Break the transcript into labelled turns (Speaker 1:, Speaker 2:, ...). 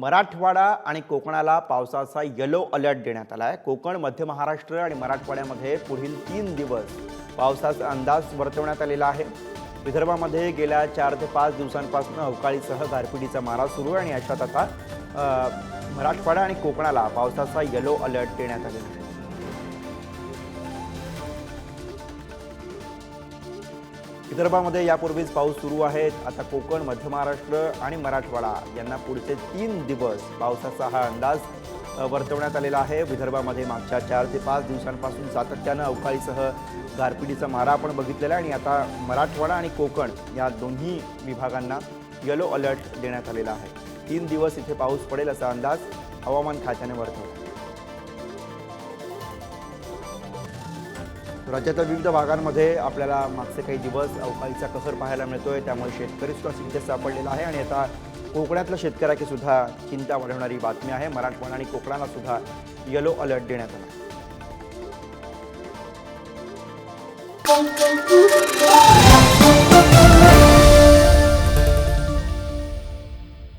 Speaker 1: मराठवाडा आणि कोकणाला पावसाचा येलो अलर्ट देण्यात आला आहे कोकण मध्य महाराष्ट्र आणि मराठवाड्यामध्ये पुढील तीन दिवस पावसाचा अंदाज वर्तवण्यात आलेला आहे. विदर्भामध्ये गेल्या चार ते पाच दिवसांपासून अवकाळीसह गारपिटीचा मारा सुरू आहे आणि अशात आता मराठवाडा आणि कोकणाला पावसाचा येलो अलर्ट देण्यात आलेला आहे. विदर्भामध्ये यापूर्वीच पाऊस सुरू आहे आता कोकण मध्य महाराष्ट्र आणि मराठवाडा यांना पुढचे तीन दिवस पावसाचा हा अंदाज वर्तवण्यात आलेला आहे. विदर्भामध्ये मागच्या चार ते पाच दिवसांपासून सातत्यानं अवकाळीसह गारपिटीचा मारा आपण बघितलेला आहे आणि आता मराठवाडा आणि कोकण या दोन्ही विभागांना येलो अलर्ट देण्यात आलेला आहे. तीन दिवस इथे पाऊस पडेल असा अंदाज हवामान खात्याने वर्तवला. राज्याच्या विविध भागांमध्ये आपल्याला मागचे काही दिवस अवकाळीचा कसर पाहायला मिळतोय. त्यामुळे शेतकरी सुद्धा चिंतेत सापडलेला आहे आणि आता कोकणातल्या शेतकऱ्याची सुद्धा चिंता वाढवणारी बातमी आहे. मराठवाडा आणि कोकणाला सुद्धा येलो अलर्ट देण्यात आला.